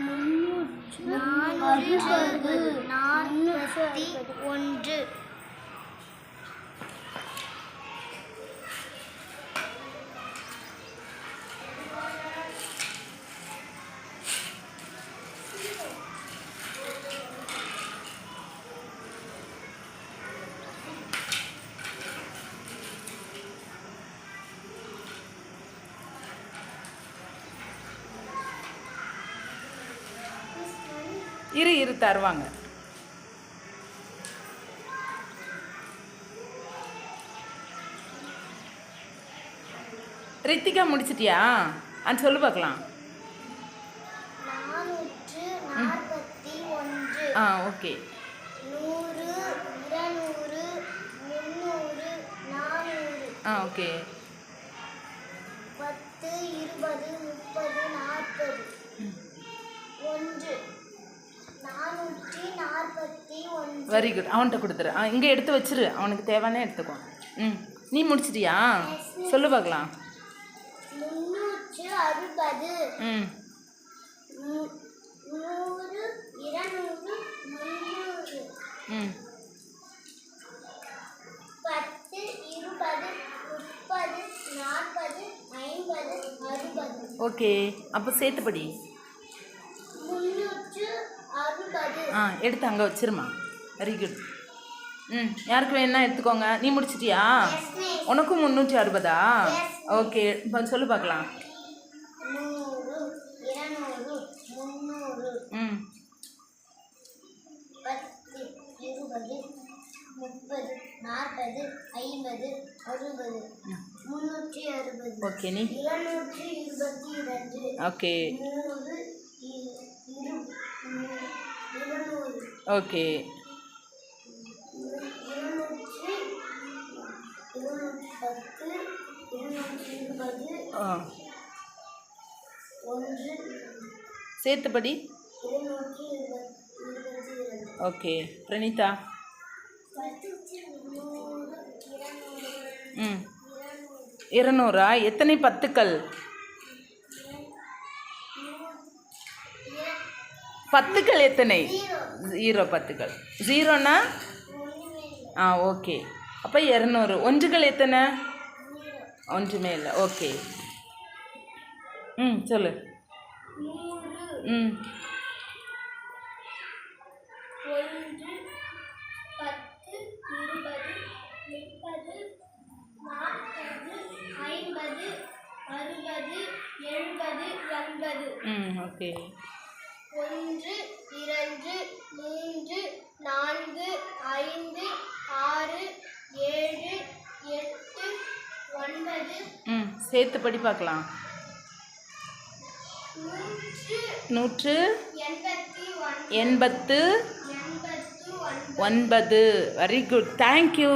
நானூற்று நாற்பத்தி ஒன்று. இரு இரு தருவாங்க. ரித்திகா முடிச்சிட்டியா? ஆ சொல்லு பார்க்கலாம் ஆ ஓகே. ஆ ஓகே. பத்து இருபது முப்பது நாற்பது ஒன்று நானூற்றி நாற்பத்தி ஒன்று வெரி குட் அவன்கிட்ட கொடுத்துரு. ஆ இங்கே எடுத்து வச்சிரு. அவனுக்கு தேவையான எடுத்துக்கோ. ம். நீ முடிச்சிட்டியா? சொல்லு பார்க்கலாம். ம். ம். ஓகே. அப்போ சேர்த்துப்படி. ஆ எடுத்து அங்கே வச்சிருமா வெரி குட் ம் யாருக்கு வேணா எடுத்துக்கோங்க. நீ முடிச்சிட்டியா? உனக்கும் முந்நூற்றி அறுபதா? ஓகே இப்போ சொல்லு பார்க்கலாம். ம். பத்து இருபது முப்பது நாற்பது ஐம்பது அறுபது முன்னூற்றி அறுபது ஓகே. நீ இருநூற்றி இருபத்தி இரண்டு ஓகே ஓகே இருநூற்றி இருநூற்றி பத்து இருபது ஆ. ஒன்று இரண்டு. ஓகே. பிரணீதா. ம். இருநூறா? எத்தனை பத்துக்கள்? பத்துக்கள் எத்தனை? ஜீரோ. பத்துக்கள். ஜீரோனா? ஆ ஓகே. அப்போ இரநூறு. ஒன்றுகள் எத்தனை? ஒன்றுமே இல்லை. ஓகே. ம் சொல்லு. ம். ம் ஓகே. ஒன்று இரண்டு ம் சேர்த்து படி பார்க்கலாம். நூற்று எண்பத்து ஒன்பது. ஒன்பது வெரி குட் தேங்க்யூ